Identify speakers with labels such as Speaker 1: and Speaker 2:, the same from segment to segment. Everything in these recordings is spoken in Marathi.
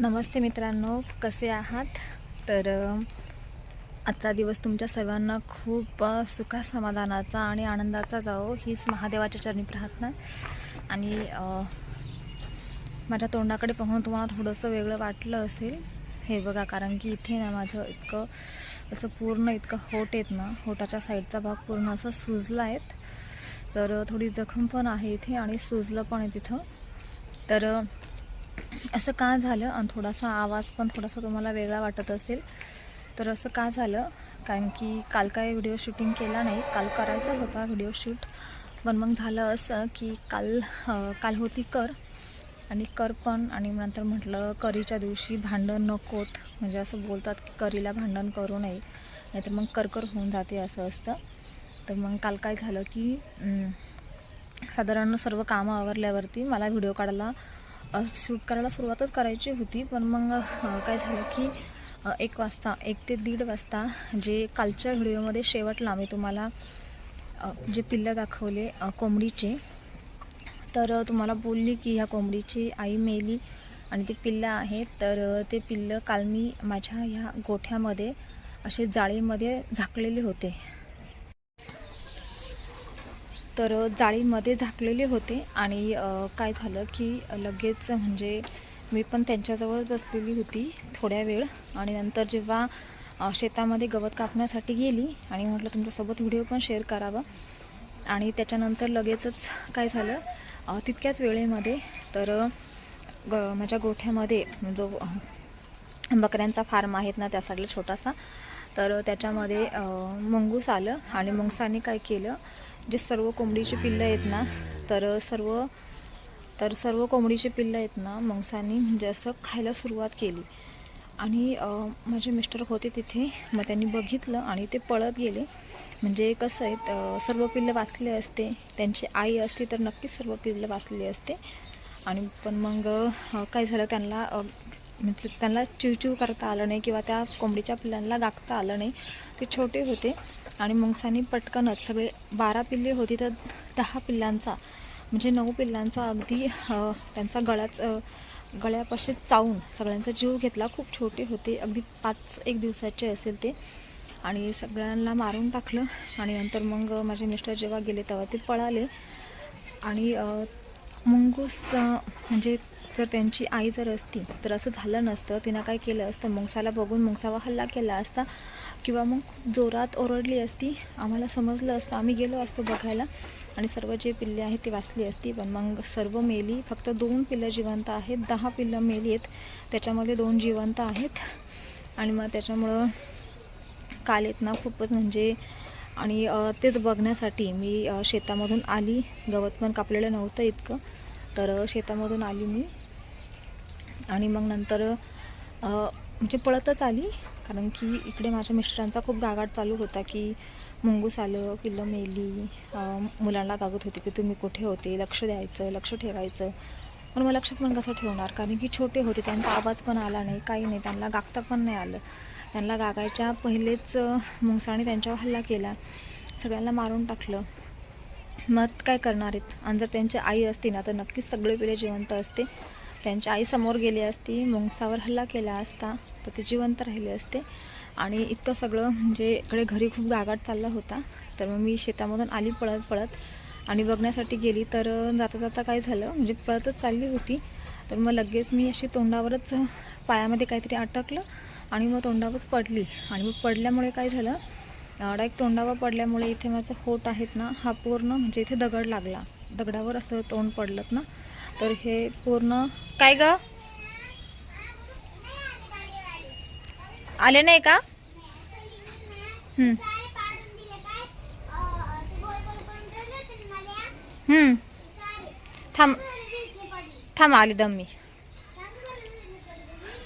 Speaker 1: नमस्ते मित्रांनो कसे आहात? तर आजचा दिवस तुमच्या सर्वांना खूप सुखासमाधानाचा सुखा समाधानाचा आणि आनंदाचा जावो हीच महादेवाच्या चरणी प्रार्थना. आणि माझ्या तोंडाकडे पाहून तुम्हाला थोडंसं वेगळं वाटलं असेल. हे बघा कारण की इथे ना माझं इतकं असं पूर्ण इतकं होट आहेत ना होटाच्या साईडचा भाग पूर्ण असं सुजला आहेत. तर थोडी जखम पण आहे इथे आणि सुजलं पण आहे तिथं. तर असं का झालं? आणि थोडासा आवाज पण थोडासा तुम्हाला वेगळा वाटत असेल. तर असं का झालं? कारण की काल काय व्हिडिओ शूटिंग केला नाही. काल करायचा होता व्हिडिओ शूट. पण मग झालं असं की काल काल होती कर. आणि कर पण. आणि नंतर म्हटलं करीच्या दिवशी भांडण नकोत. म्हणजे असं बोलतात की करीला भांडण करू नये. नाहीतर मग करकर होऊन जाते असं असतं. तर मग काल काय झालं की साधारण सर्व कामं आवरल्यावरती मला व्हिडिओ काढायला शूट करायला सुरुवातच करायची होती पण मग काय झालं की एक वाजता एक ते दीड वाजता जे कालच्या व्हिडिओमध्ये शेवटला मी तुम्हाला जे पिल्लं दाखवले कोंबडीचे तर तुम्हाला बोलली की ह्या कोंबडीची आई मेली आणि ती पिल्लं आहेत तर ते पिल्लं काल मी माझ्या ह्या गोठ्यामध्ये असे जाळीमध्ये झाकलेले होते. तर जाळीमध्ये झाकलेले होते आणि काय झालं की लगेच म्हणजे मी पण त्यांच्याजवळ बसलेली होती थोड्या वेळ आणि नंतर जेव्हा शेतामध्ये गवत कापण्यासाठी गेली आणि म्हटलं तुमच्यासोबत व्हिडिओ पण शेअर करावा आणि त्याच्यानंतर लगेचच काय झालं तितक्याच वेळेमध्ये तर ग माझ्या गोठ्यामध्ये जो बकऱ्यांचा फार्म आहेत ना त्या साईडला छोटासा तर त्याच्यामध्ये मुंगूस आलं आणि मुंगसाने काय केलं जे सर्व कोंबडीचे पिल्लं आहेत ना तर सर्व तर सर्व कोंबडीचे पिल्लं आहेत ना मुंगसानी म्हणजे असं खायला सुरुवात केली. आणि माझे मिस्टर होते तिथे मग त्यांनी बघितलं आणि ते पळत गेले. म्हणजे कसं आहे सर्व पिल्लं वाचले असते त्यांची आई असते तर नक्कीच सर्व पिल्लं वाचलेली असते. आणि पण मग काय झालं त्यांना म्हणजे त्यांना चिवचिव करता आलं नाही किंवा त्या कोंबडीच्या पिल्लांना दाखता आलं नाही. ते छोटे होते. आणि मुंगसानी पटकनच सगळे बारा पिल्ले होती तर दहा पिल्लांचा म्हणजे नऊ पिल्लांचा अगदी त्यांचा गळाच गळ्यापाशी चावून सगळ्यांचा जीव घेतला. खूप छोटे होते अगदी पाच एक दिवसाचे असेल ते. आणि सगळ्यांना मारून टाकलं आणि नंतर मग माझे मिस्टर जेव्हा गेले तेव्हा ते पळाले. आणि मुंगूस म्हणजे जर त्यांची आई जर असती तर असं झालं नसतं. तिनं काय केलं असतं? मुंगसाला बघून मुंगसावा हल्ला केला असता. किंवा मग खूप जोरात ओरडली असती आम्हाला समजलं असतं. आम्ही गेलो असतो बघायला आणि सर्व जे पिल्ले आहेत ते वाचली असती. पण मग सर्व मेली फक्त दोन पिल्लं जिवंत आहेत दहा पिल्लं मेली आहेत. त्याच्यामध्ये दोन जिवंत आहेत. आणि मग त्याच्यामुळं काल येत ना खूपच म्हणजे आणि तेच बघण्यासाठी मी शेतामधून आली. गवत पण कापलेलं नव्हतं इतकं. तर शेतामधून आली मी. आणि मग नंतर म्हणजे पळतच आली. कारण की इकडे माझ्या मिस्टरांचा खूप गागाट चालू होता की मुंगूस आलं पिल्लं मेली मुलांना गागत होती की तुम्ही कुठे होते लक्ष द्यायचं लक्ष ठेवायचं. पण मग लक्ष पण कसं ठेवणार? कारण की छोटे होते त्यांचा आवाज पण आला नाही काही नाही त्यांना गागता पण नाही आलं. त्यांना गागायच्या पहिलेच मुंगसाने त्यांच्यावर हल्ला केला. सगळ्यांना मारून टाकलं. मग काय करणार आहेत? आणि जर त्यांची आई असती ना तर नक्कीच सगळे पिले जिवंत असते. त्यांची आई समोर गेली असती मुंगसावर हल्ला केला असता. तर ते जिवंत राहिले असते. आणि इतकं सगळं म्हणजे इकडे घरी खूप गागाट चालला होता. तर मग मी शेतामधून आली पळत पळत. आणि बघण्यासाठी गेली तर जाता जाता काय झालं म्हणजे पळतच चालली होती. तर मग लगेच मी अशी तोंडावरच पायामध्ये काहीतरी अटकलं आणि मग तोंडावरच पडली. आणि मग पडल्यामुळे काय झालं डायरेक्ट तोंडावर पडल्यामुळे इथे माझं होट आहेत ना हा पूर्ण म्हणजे इथे दगड लागला. दगडावर असं तोंड पडलं ना. तर हे पूर्ण काय गं? आले नाही का? थांब. थांब आली दम मी.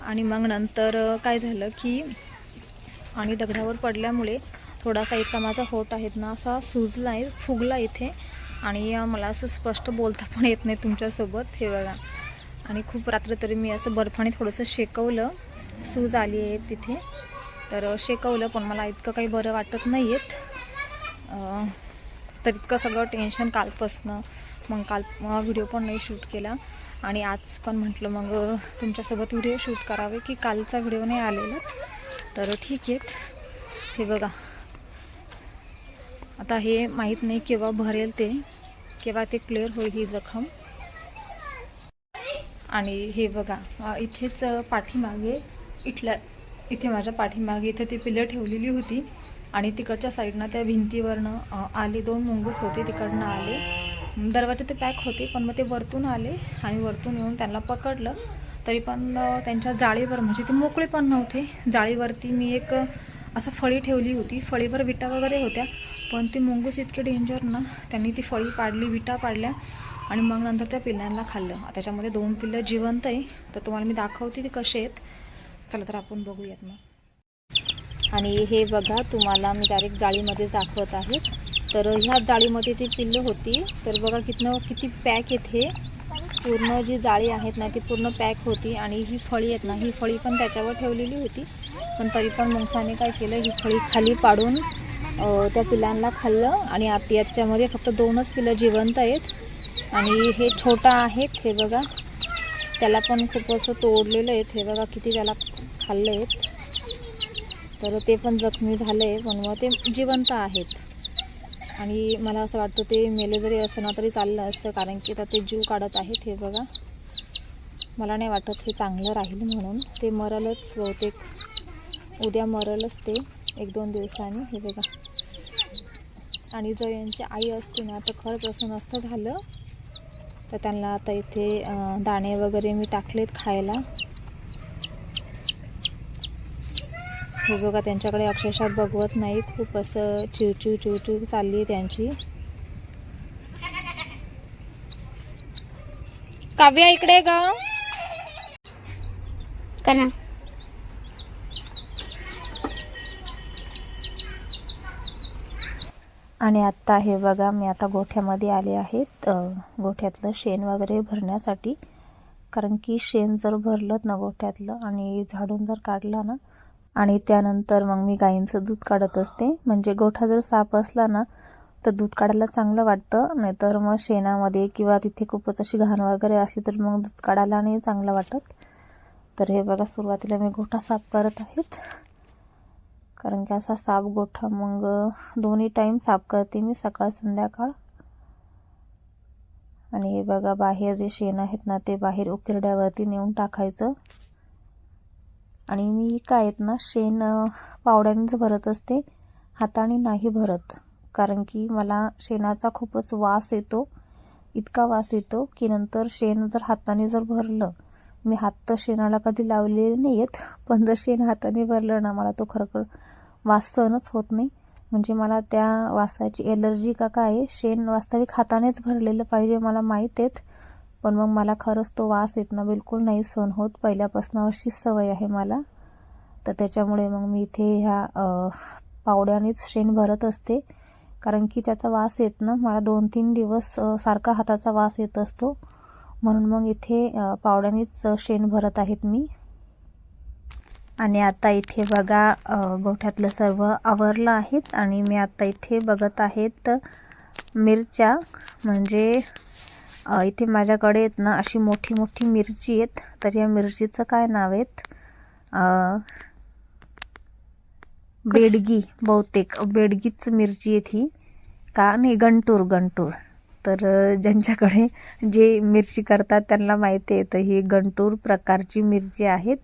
Speaker 1: आणि मग नंतर काय झालं की आणि दगडावर पडल्यामुळे थोडासा इतका माझा होट आहेत ना असा सुजला आहे फुगला इथे. आणि मला असं स्पष्ट बोलता पण येत नाही तुमच्यासोबत हे बघा. आणि खूप रात्र तरी मी असं बर्फाने थोडंसं शेकवलं. सूज आली आहे तिथे. तर शेकवलं पण मला इतकं काही बरं वाटत नाही आहेत तर इतकं सगळं टेन्शन कालपासनं. मग काल व्हिडिओ पण नाही शूट केला. आणि आज पण म्हटलं मग तुमच्यासोबत व्हिडिओ शूट करावे की कालचा व्हिडिओ नाही आलेलाच तर ठीक आहेत हे बघा. आता हे माहीत नाही केव्हा भरेल ते. केव्हा ते क्लिअर होईल ही जखम. आणि हे बघा इथेच पाठीमागे इथल्या इथे माझ्या पाठीमागे इथे ती पिलं ठेवलेली होती. आणि तिकडच्या साईडनं त्या भिंतीवरनं आले दोन मुंगूस होते तिकडनं आले. दरवाजे ते पॅक होते पण मग ते वरतून आले आणि वरतून येऊन त्यांना पकडलं. तरी पण त्यांच्या जाळीवर म्हणजे ते मोकळे पण नव्हते. जाळीवरती मी एक असं फळी ठेवली होती. फळीवर विटा वगैरे होत्या. पण ते मुंगूस इतके डेंजर ना त्यांनी ती फळी पाडली विटा पाडल्या आणि मग नंतर त्या पिल्लांना खाल्लं. त्याच्यामध्ये दोन पिल्लं जिवंत आहे. तर तुम्हाला मी दाखवते ते कसे आहेत. चला तर आपण बघूयात मग. आणि हे बघा तुम्हाला मी डायरेक्ट जाळीमध्ये दाखवत आहे. तर ह्या जाळीमध्ये ती पिल्लं होती तर बघा कितनं किती पॅक आहेत हे. पूर्ण जी जाळी आहेत ना ती पूर्ण पॅक होती आणि ही फळी आहेत ना ही फळी पण त्याच्यावर ठेवलेली होती. पण तरी पण मुंगसाने काय केलं ही फळी खाली पाडून त्या पिलांना खाल्लं आणि आत याच्यामध्ये फक्त दोनच पिलं जिवंत आहेत. आणि हे छोटा आहेत हे बघा. त्याला पण खूप असं तोडलेलं आहेत. हे बघा किती त्याला खाल्ले आहेत तर ते पण जखमी झालं आहे पण मग ते जिवंत आहेत. आणि मला असं वाटतं ते मेले जरी असताना तरी चाललं असतं कारण की आता ते जीव काढत आहेत हे बघा. मला नाही वाटत हे चांगलं राहील म्हणून. ते मरलच बहुतेक. उद्या मरलच ते एक दोन दिवसांनी हे बघा. आणि जर यांची आई असते ना तर खरंच असं नसतं झालं. तर त्यांना आता इथे दाणे वगैरे मी टाकलेत खायला. हे बघा त्यांच्याकडे अक्षरशः बघवत नाही. खूप असं चिवचिव चिवचिव चालली आहे त्यांची. काव्या इकडे ग.
Speaker 2: करा.
Speaker 1: आणि आत्ता हे बघा मी आता गोठ्यामध्ये आले आहेत. गोठ्यातलं शेण वगैरे भरण्यासाठी. कारण की शेण जर भरलं ना गोठ्यातलं आणि झाडून जर काढलं ना आणि त्यानंतर मग मी गाईंचं दूध काढत असते. म्हणजे गोठा जर साफ असला ना तर दूध काढायला चांगलं वाटतं. नाहीतर मग शेणामध्ये किंवा तिथे खूपच अशी घाण वगैरे असली तर मग दूध काढायला नाही चांगलं वाटत. तर हे बघा सुरुवातीला मी गोठा साफ करत आहेत. कारण की असा साफ गोठा मग दोन्ही टाईम साफ करते मी सकाळ संध्याकाळ. आणि हे बघा बाहेर जे शेण आहेत ना ते बाहेर उकिरड्यावरती नेऊन टाकायचं. आणि मी काय आहेत ना शेण पावड्यांनीच भरत असते. हाताने नाही भरत. कारण की मला शेणाचा खूपच वास येतो. इतका वास येतो की नंतर शेण जर हाताने जर भरलं मी हात तर शेणाला कधी लावलेले नाही आहेत पण जर शेण हाताने भरलं ना मला तो खरखर वास सहनच होत नाही. म्हणजे मला त्या वासाची एलर्जी का काय आहे, शेण वास्तविक हातानेच भरलेलं पाहिजे मला माहीत आहेत. पण मग मला खरंच तो वास येत ना बिलकुल नाही सहन होत. पहिल्यापासून अशीच सवय आहे मला. तर त्याच्यामुळे मग मी इथे ह्या पावड्यानेच शेण भरत असते. कारण की त्याचा वास येत ना मला दोन तीन दिवस सारखा हाताचा वास येत असतो. म्हणून मग इथे पावड्यानेच शेण भरत आहेत मी. आणि आता इथे बघा गोठ्यातलं सर्व आवरलं आहेत. आणि मी आता इथे बघत आहेत मिरच्या. म्हणजे इथे माझ्याकडे आहेत ना अशी मोठी मोठी मिरची आहेत. तर या मिरचीचं काय नाव आहेत? बेडगी बहुतेक. बेडगीच मिरची आहेत ही. का? नाही गंटूर गंटूर. तर ज्यांच्याकडे जे मिरची करतात त्यांना माहिती आहे तर ही गंटूर प्रकारची मिरची आहेत.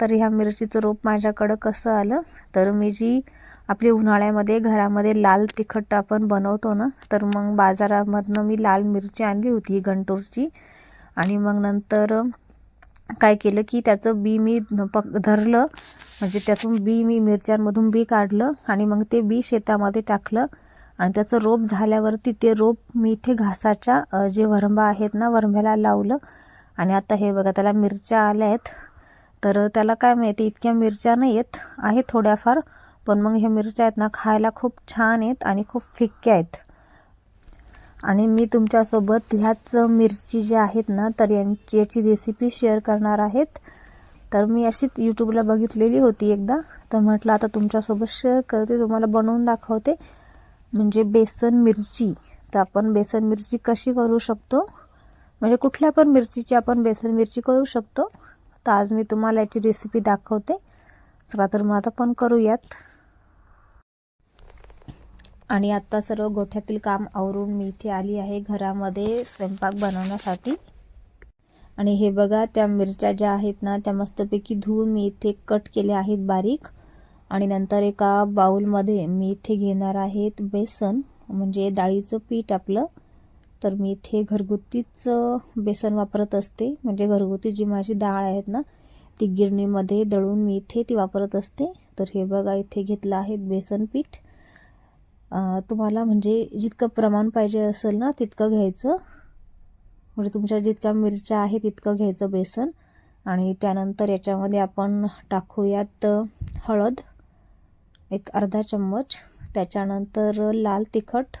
Speaker 1: तर ह्या मिरचीचं रोप माझ्याकडं कसं आलं? तर मी जी आपली उन्हाळ्यामध्ये घरामध्ये लाल तिखट आपण बनवतो ना तर मग बाजारामधनं मी लाल मिरची आणली होती घंटूरची. गंटूरची आणि मग नंतर काय केलं की त्याचं बी मी पक धरलं. म्हणजे त्यातून बी मी मिरच्यांमधून बी काढलं आणि मग ते बी शेतामध्ये टाकलं. आणि त्याचं रोप झाल्यावरती ते रोप मी इथे घासाच्या जे वरंबा आहेत ना वरंभ्याला लावलं. आणि आता हे बघा त्याला मिरच्या आल्या आहेत तर त्याला काय माहिती इतक्या मिरच्या नाही आहेत आहेत थोड्याफार. पण मग ह्या मिरच्या आहेत ना खायला खूप छान आहेत आणि खूप फिक्क्या आहेत. आणि मी तुमच्यासोबत ह्याच मिरची ज्या आहेत ना तर यांची याची रेसिपी शेअर करणार आहेत. तर मी अशीच यूट्यूबला बघितलेली होती एकदा. तर म्हटलं आता तुमच्यासोबत शेअर करते तुम्हाला बनवून दाखवते. म्हणजे बेसन मिरची. तर आपण बेसन मिरची कशी करू शकतो? म्हणजे कुठल्या पण मिरचीची आपण बेसन मिरची करू शकतो. तर आज मी तुम्हाला याची रेसिपी दाखवते. चला तर मग आता पण करूयात. आणि आत्ता सर्व गोठ्यातील काम आवरून मी इथे आली आहे घरामध्ये स्वयंपाक बनवण्यासाठी. आणि हे बघा त्या मिरच्या ज्या आहेत ना त्या मस्तपैकी धुवून मी इथे कट केल्या आहेत बारीक. आणि नंतर एका बाऊलमध्ये मी इथे घेणार आहेत बेसन म्हणजे डाळीचं पीठ आपलं. तर मी इथे घरगुतीच बेसन वापरत असते. म्हणजे घरगुती जी माझी डाळ आहेत ना ती गिरणीमध्ये दळून मी इथे ती वापरत असते. तर हे बघा इथे घेतलं आहे बेसन पीठ. तुम्हाला म्हणजे जितकं प्रमाण पाहिजे असेल ना तितकं घ्यायचं. म्हणजे तुमच्या जितक्या मिरच्या आहे तितकं घ्यायचं बेसन. आणि त्यानंतर याच्यामध्ये आपण टाकूयात हळद एक अर्धा चम्मच. त्याच्यानंतर लाल तिखट.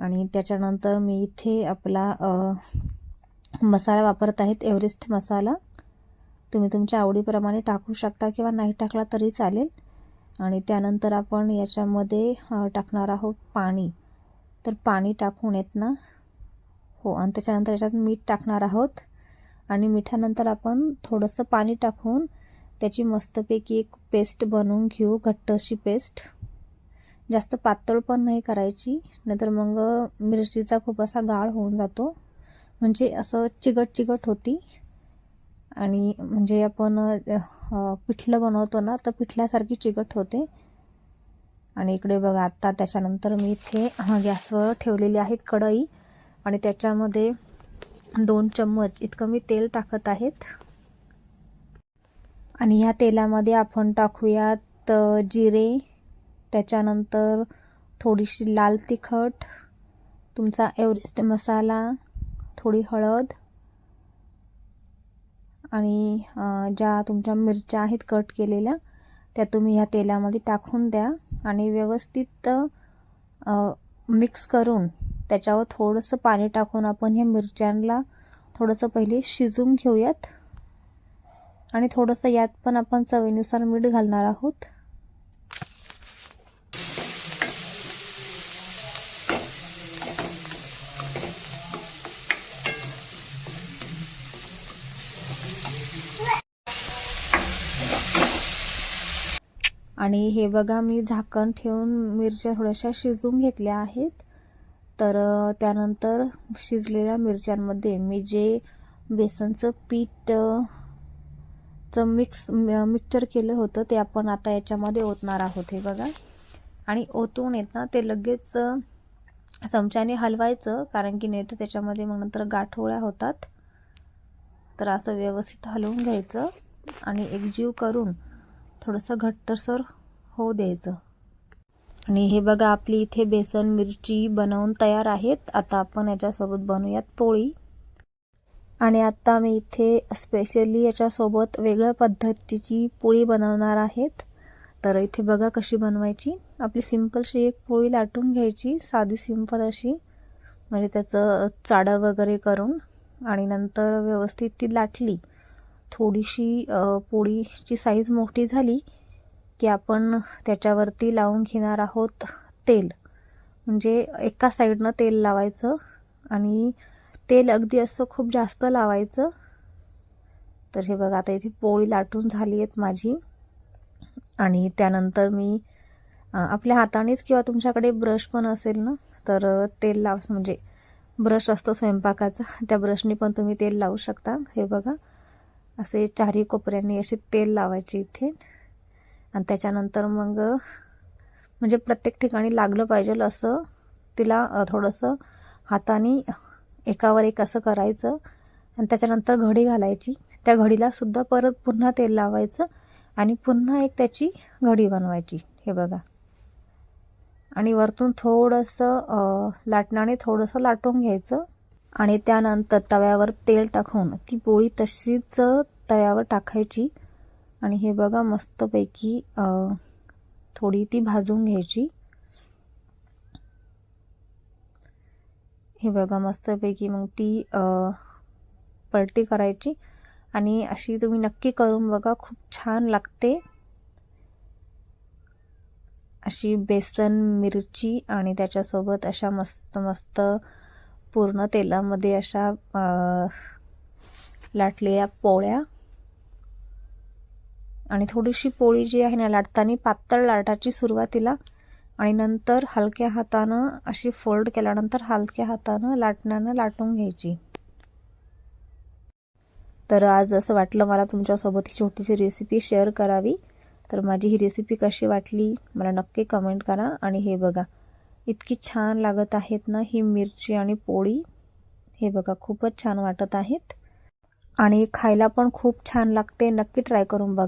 Speaker 1: आणि त्याच्यानंतर मी इथे आपला मसाला वापरत आहेत एव्हरेस्ट मसाला. तुम्ही तुमच्या आवडीप्रमाणे टाकू शकता किंवा नाही टाकला तरी चालेल. आणि त्यानंतर आपण याच्यामध्ये टाकणार आहोत पाणी. तर पाणी टाकून येत ना? हो आणि त्याच्यानंतर याच्यात मीठ टाकणार आहोत. आणि मिठानंतर आपण थोडंसं पाणी टाकून त्याची मस्तपैकी एक पेस्ट बनवून घेऊ घट्ट अशी पेस्ट. जास्त पातळ पण नाही करायची नाहीतर मग मिरचीचा खूप असा गाळ होऊन जातो. म्हणजे असं चिकट चिकट होती. आणि म्हणजे आपण पिठलं बनवतो ना तर पिठल्यासारखी चिकट होते. आणि इकडे बघा आत्ता त्याच्यानंतर मी इथे गॅसवर ठेवलेली आहेत कढई. आणि त्याच्यामध्ये दोन चम्मच इतकं मी तेल टाकत आहेत. आणि ह्या तेलामध्ये आपण टाकूयात जिरे. त्याच्यानंतर थोडीशी लाल तिखट तुमचा एव्हरेस्ट मसाला थोडी हळद. आणि ज्या तुमच्या मिरच्या आहेत कट केलेल्या त्या तुम्ही ह्या तेलामध्ये टाकून द्या आणि व्यवस्थित मिक्स करून त्याच्यावर थोडंसं पाणी टाकून आपण ह्या मिरच्यांना थोडंसं पहिले शिजून घेऊयात. आणि थोडंसं यात पण आपण चवीनुसार मीठ घालणार आहोत. आणि हे बघा मी झाकण ठेवून मिरच्या थोड्याशा शिजवून घेतल्या आहेत. तर त्यानंतर शिजलेल्या मिरच्यांमध्ये मी जे बेसनचं पीठ चं मिक्स मिक्सचर केलं होतं ते आपण आता याच्यामध्ये ओतणार आहोत हे बघा. आणि ओतून येत ना ते लगेच चमच्याने हलवायचं कारण की नाही तर त्याच्यामध्ये मग नंतर गाठोळ्या होतात. तर असं व्यवस्थित हलवून घ्यायचं. आणि एकजीव करून थोडंसं घट्टसर होऊ द्यायचं आणि हे बघा आपली इथे बेसन मिरची बनवून तयार आहेत. आता आपण याच्यासोबत बनवूयात पोळी. आणि आत्ता मी इथे स्पेशली याच्यासोबत वेगळ्या पद्धतीची पोळी बनवणार आहेत. तर इथे बघा कशी बनवायची. आपली सिम्पलशी एक पोळी लाटून घ्यायची. साधी सिंपल अशी. म्हणजे त्याचं चाडं वगैरे करून. आणि नंतर व्यवस्थित ती लाटली. थोडीशी पोळीची साईज मोठी झाली. की आपण त्याच्यावरती लावून घेणार आहोत तेल. म्हणजे एका साईडनं तेल लावायचं आणि तेल अगदी असं खूप जास्त लावायचं. तर हे बघा आता इथे पोळी लाटून झाली आहेत माझी. आणि त्यानंतर मी आपल्या हातानेच किंवा तुमच्याकडे ब्रश पण असेल ना तर तेल लाव म्हणजे ब्रश असतो स्वयंपाकाचा त्या ब्रशने पण तुम्ही तेल लावू शकता. हे बघा असे चारही कोपऱ्यांनी असे तेल लावायचे इथे. आणि त्याच्यानंतर मग म्हणजे प्रत्येक ठिकाणी लागलं पाहिजे असं तिला थोडंसं हाताने एकावर एक असं करायचं आणि त्याच्यानंतर घडी घालायची. त्या घडीला सुद्धा परत पुन्हा तेल लावायचं आणि पुन्हा एक त्याची घडी बनवायची. हे बघा. आणि वरतून थोडंसं लाटण्याने थोडंसं लाटून घ्यायचं आणि त्यानंतर तव्यावर तेल टाकून ती पोळी तशीच तव्यावर टाकायची. आणि हे बघा मस्तपैकी थोडी ती भाजून घ्यायची. हे बघा मस्तपैकी मग ती पलटी करायची. आणि अशी तुम्ही नक्की करून बघा खूप छान लागते. अशी बेसन मिरची आणि त्याच्यासोबत अशा मस्त मस्त पूर्ण तेलामध्ये अशा लाटलेल्या पोळ्या आणि थोडीशी पोळी जी आहे ना लाटताना पातळ लाटाची सुरुवातीला आणि नंतर हलक्या हातानं अशी फोल्ड केल्यानंतर हलक्या हातानं लाटण्यानं लाटून घ्यायची. तर आज असं वाटलं मला तुमच्यासोबत ही छोटीशी रेसिपी शेअर करावी. तर माझी ही रेसिपी कशी वाटली मला नक्की कमेंट करा आणि हे बघा इतकी छान लागत आहेत ना ही मिरची आणि पोळी. हे बघा खूपच छान वाटत आहेत. आणि खायला पण खूप छान लागते. नक्की ट्राय करून बघा.